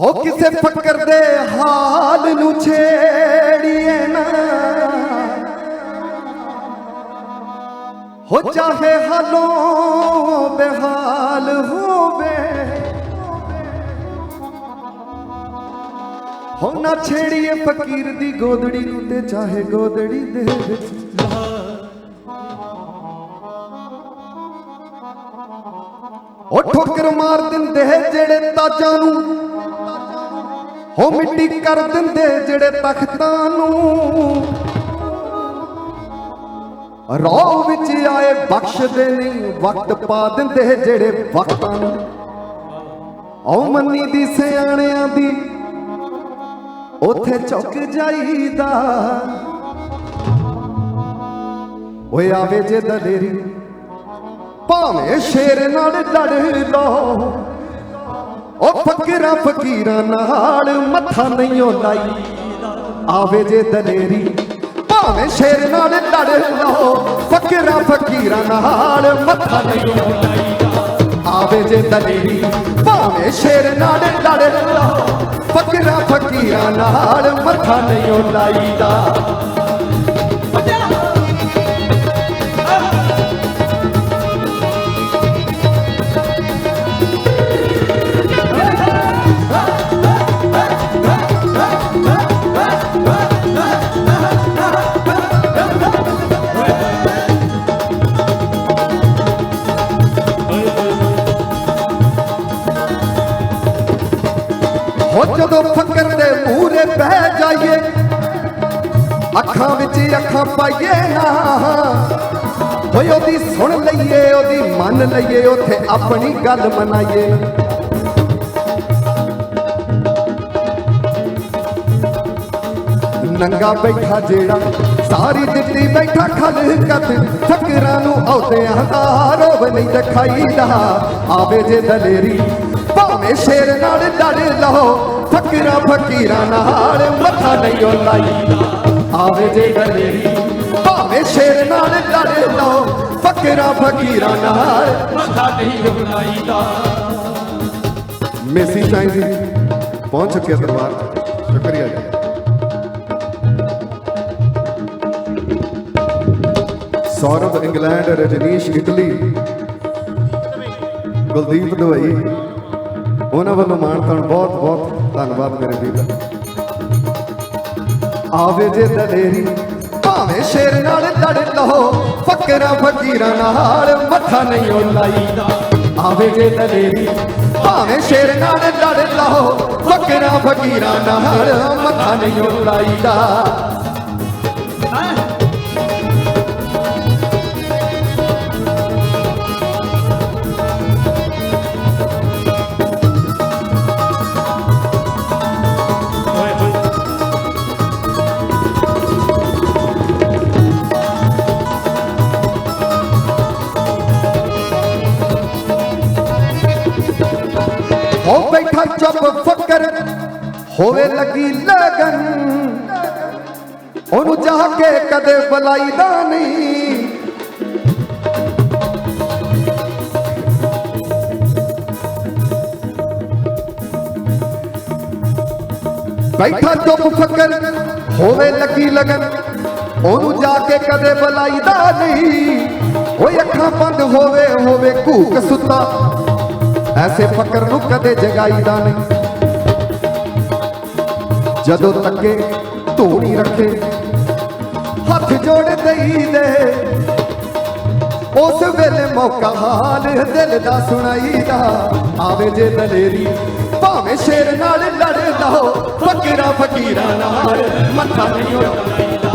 ਹੋ ਕਿਸੇ ਫਕਰ ਦੇ ਹਾਲ ਨੂੰ ਛੇੜੀਏ ਨਾ। ਹੋ ਚਾਹੇ ਹਾਲੋਂ ਬੇਹਾਲ ਹੋਵੇ। ਹੋ ਨਾ ਛੇੜੀਏ ਫਕੀਰ ਦੀ ਗੋਦੜੀ ਨੂੰ ਤੇ ਚਾਹੇ ਗੋਦੜੀ ਦੇ ਵਿੱਚ ਉਹ ਠੋਕਰ ਮਾਰ ਦਿੰਦੇ ਜਿਹੜੇ ਤਾਜਾਂ ਨੂੰ। ਹੋ ਮਿੱਟੀ ਕਰ ਦਿੰਦੇ ਜਿਹੜੇ ਤਖਤਾਂ ਨੂੰ। ਰੋਹ ਵਿੱਚ ਆਏ ਬਖਸ਼ਦੇ ਨਹੀਂ ਵਕਤ ਪਾ ਦਿੰਦੇ ਜਿਹੜੇ ਵਕਤਾਂ ਨੂੰ। ਔ ਮੰਨੀ ਦੀ ਸਿਆਣਿਆਂ ਦੀ, ਉਥੇ ਚੁੱਕ ਜਾਈਦਾ। ਓਏ ਆਵੇ ਜੇ ਦਲੇਰੀ ਭਾਵੇਂ ਸ਼ੇਰ ਨਾਲ ਲੜ ਲਓ ਉਹ ਫਕਰਾਂ ਫਕੀਰਾਂ ਨਾਲ ਮੱਥਾ ਨਹੀਂ ਓ ਲਾਈ ਆਵੇ ਜੇ ਦਲੇਰੀ, ਭਾਵੇਂ ਸ਼ੇਰ ਨਾਲ ਲੜ ਲਓ ਫਕੀਰਾਂ ਫਕੀਰਾਂ ਨਾਲ ਮੱਥਾ ਨਹੀਂ ਓ ਲਾਈ ਆਵੇ ਜੇ ਦਲੇਰੀ, ਭਾਵੇਂ ਸ਼ੇਰ ਨਾਲ ਲੜ ਲਓ ਫਕਰਾਂ ਫਕੀਰਾਂ ਨਾਲ ਮੱਥਾ ਨਹੀਂ ਓ ਲਾਈਦਾ ਹੋ ਜਦੋਂ ਫਕਰ ਦੇ ਮੂਹਰੇ ਬਹਿ ਜਾਈਏ, ਅੱਖਾਂ ਵਿੱਚ ਅੱਖਾਂ ਪਾਈਏ ਨਾ ਹੋਏ ਉਹਦੀ ਸੁਣ ਲਈਏ, ਉਹਦੀ ਮੰਨ ਲਈਏ, ਉਥੇ ਆਪਣੀ ਗੱਲ ਮਨਾਈਏ। ਨੰਗਾ ਬੈਠਾ ਜਿਹੜਾ, ਸਾਰੀ ਦਿੱਤੀ ਬੈਠਾ ਖਲਕਤ ਫਕਰਾਂ ਨੂੰ ਆਉਦਿਆਂ ਦਾ ਰੋਬ ਨਹੀਂ ਦਿਖਾਈਦਾ। ਆਵੇ ਜੇ ਦਲੇਰੀ, ਭਾਵੇਂ ਸ਼ੇਰ ਨਾਲ ਲੜ ਲਓ ਫਕਰਾਂ ਫਕੀਰਾਂ ਨਾਲ ਮੱਥਾ ਨਹੀਂ ਓ ਲਾਈਦਾ। ਆਵੇ ਜੇ ਦਲੇਰੀ, ਭਾਵੇਂ ਸ਼ੇਰ ਨਾਲ ਲੜ ਲਓ ਫਕਰਾਂ ਫਕੀਰਾਂ ਨਾਲ ਮੱਥਾ ਨਹੀਂ ਬਣਾਈਦਾ ਮੇਸੀ ਸਾਈਂ ਪਹੁੰਚ ਚੁੱਕਿਆ ਦਰਬਾਰ। ਸ਼ੁਕਰੀਆ ਜੀ। Saurav England, Rajneesh Italy, Kuldeep Dubai. ਉਹਨਾਂ ਵੱਲੋਂ ਮਾਣ ਤਾਣ ਬਹੁਤ ਬਹੁਤ ਧੰਨਵਾਦ ਮੇਰੇ ਵੀਰ। ਦਾ ਆਵੇ ਜੇ ਦਲੇਰੀ, ਭਾਵੇਂ ਸ਼ੇਰ ਨਾਲ ਲੜ ਲਓ ਫਕਰਾਂ ਫਕੀਰਾਂ ਨਾਲ ਮੱਥਾ ਨਹੀਂ ਓ ਲਾਈਦਾ। ਆਵੇ ਜੇ ਦਲੇਰੀ, ਭਾਵੇਂ ਸ਼ੇਰ ਨਾਲ ਲੜ ਲਓ ਫਕਰਾਂ ਫਕੀਰਾਂ ਨਾਲ ਮੱਥਾ ਨਹੀਂ ਓ ਲਾਈਦਾ। ਹੋ ਬੈਠਾ ਚੁੱਪ ਫਕਰ, ਹੋਵੇ ਲੱਗੀ ਲਗਨ। ਉਹਨੂੰ ਜਾ ਕੇ ਕਦੇ ਬੁਲਾਈਦਾ ਨਹੀਂ। ਬੈਠਾ ਚੁੱਪ ਫਕਰ, ਹੋਵੇ ਲੱਗੀ ਲਗਨ। ਉਹਨੂੰ ਜਾ ਕੇ ਕਦੇ ਬੁਲਾਈਦਾ ਨਹੀਂ। ਓਏ ਅੱਖਾਂ ਬੰਦ ਹੋਵੇ ਹੋਵੇ ਘੂਕ ਸੁੱਤਾ। ਐਸੇ ਫਕਰ ਨੂੰ ਕਦੇ ਜਗਾਈਦਾ ਨਹੀਂ। ਜਦੋਂ ਤੱਕੇ ਧੂਣੀ ਰੱਖੇ, ਹੱਥ ਜੋੜ ਦਈਦੇ। ਉਸ ਵੇਲੇ ਮੌਕਾ ਹਾਲ ਦਿਲ ਦਾ ਸੁਣਾਈਦਾ। ਆਵੇ ਜੇ ਦਲੇਰੀ ਭਾਵੇਂ ਸ਼ੇਰ ਨਾਲ ਲੜਦਾ ਲਓ ਫਕੀਰਾਂ ਫਕੀਰਾਂ ਨਾਲ ਮੱਥਾ ਨਹੀਂ ਉਡਾਈਦਾ।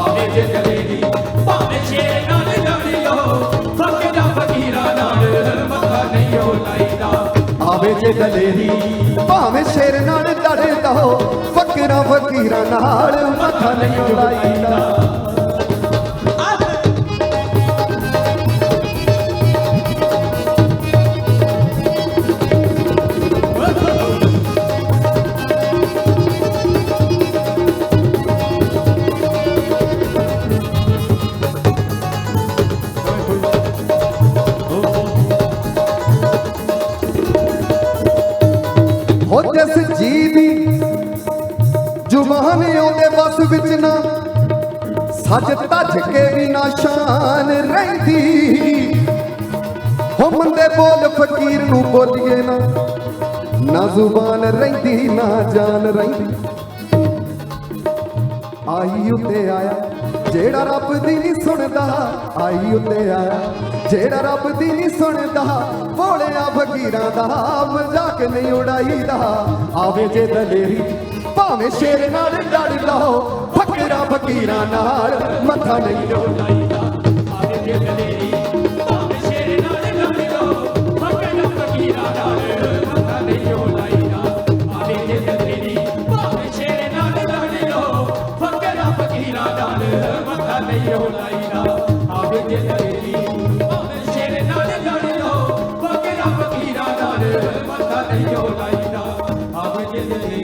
ਆਵੇ ਜੇ ਦਲੇਰੀ ਭਾਵੇਂ ਸ਼ੇਰ ਨਾਲ ਲੜੀ ਲੋ ਫਕੀਰਾਂ ਫਕੀਰਾਂ ਨਾਲ ਮੱਥਾ ਲਾਈਦਾ? ਆਵੇ ਜੇ ਦਲੇਰੀ ਭਾਵੇਂ ਸ਼ੇਰ ਨਾਲ ਲੜ ਲਓ ਫਕੀਰਾਂ ਫਕੀਰਾਂ ਨਾਲ ਮੱਥਾ ਨਹੀਂ ਉਡਾਈਦਾ ਜਿਸ ਜੀ ਦੀ ਜ਼ੁਬਾਨ ਉਹਦੇ ਬਸ ਵਿੱਚ ਨਾ, ਸੱਜ ਧੱਜ ਕੇ ਵੀ ਨਾ ਸ਼ਾਨ ਰਹਿੰਦੀ। ਹੋ ਮੰਦੇ ਬੋਲ ਫਕੀਰ ਨੂੰ ਬੋਲੀਏ ਨਾ ਨਾ ਜ਼ੁਬਾਨ ਰਹਿੰਦੀ, ਨਾ ਜਾਨ ਰਹਿੰਦੀ। ਆਈ ਉੱਤੇ ਆਇਆ। ਜਿਹੜਾ ਰੱਬ ਦੀ ਨਹੀਂ ਸੁਣਦਾ, ਆਈ ਉੱਤੇ ਆਇਆ ਜਿਹੜਾ ਰੱਬ ਦੀ ਨਹੀਂ ਸੁਣਦਾ, ਭੋਲਿਆ ਫਕੀਰਾਂ ਦਾ ਮਜ਼ਾਕ ਨਹੀਂ ਉਡਾਈਦਾ। ਆਵੇ ਜੇ ਦਲੇਰੀ, ਭਾਵੇਂ ਸ਼ੇਰ ਨਾਲ ਲੜ ਲਓ ਫਕਰਾਂ ਫਕੀਰਾਂ ਨਾਲ ਮੱਥਾ ਨਹੀਂ ਲਾਈਦਾ ਆਵੇ ਜੇ ਦਲੇਰੀ ਲਓ ਫਕੀਰਾਂ ਫਕੀਰਾਂ ਨਾਲ ਮੱਥਾ ਨਹੀਂ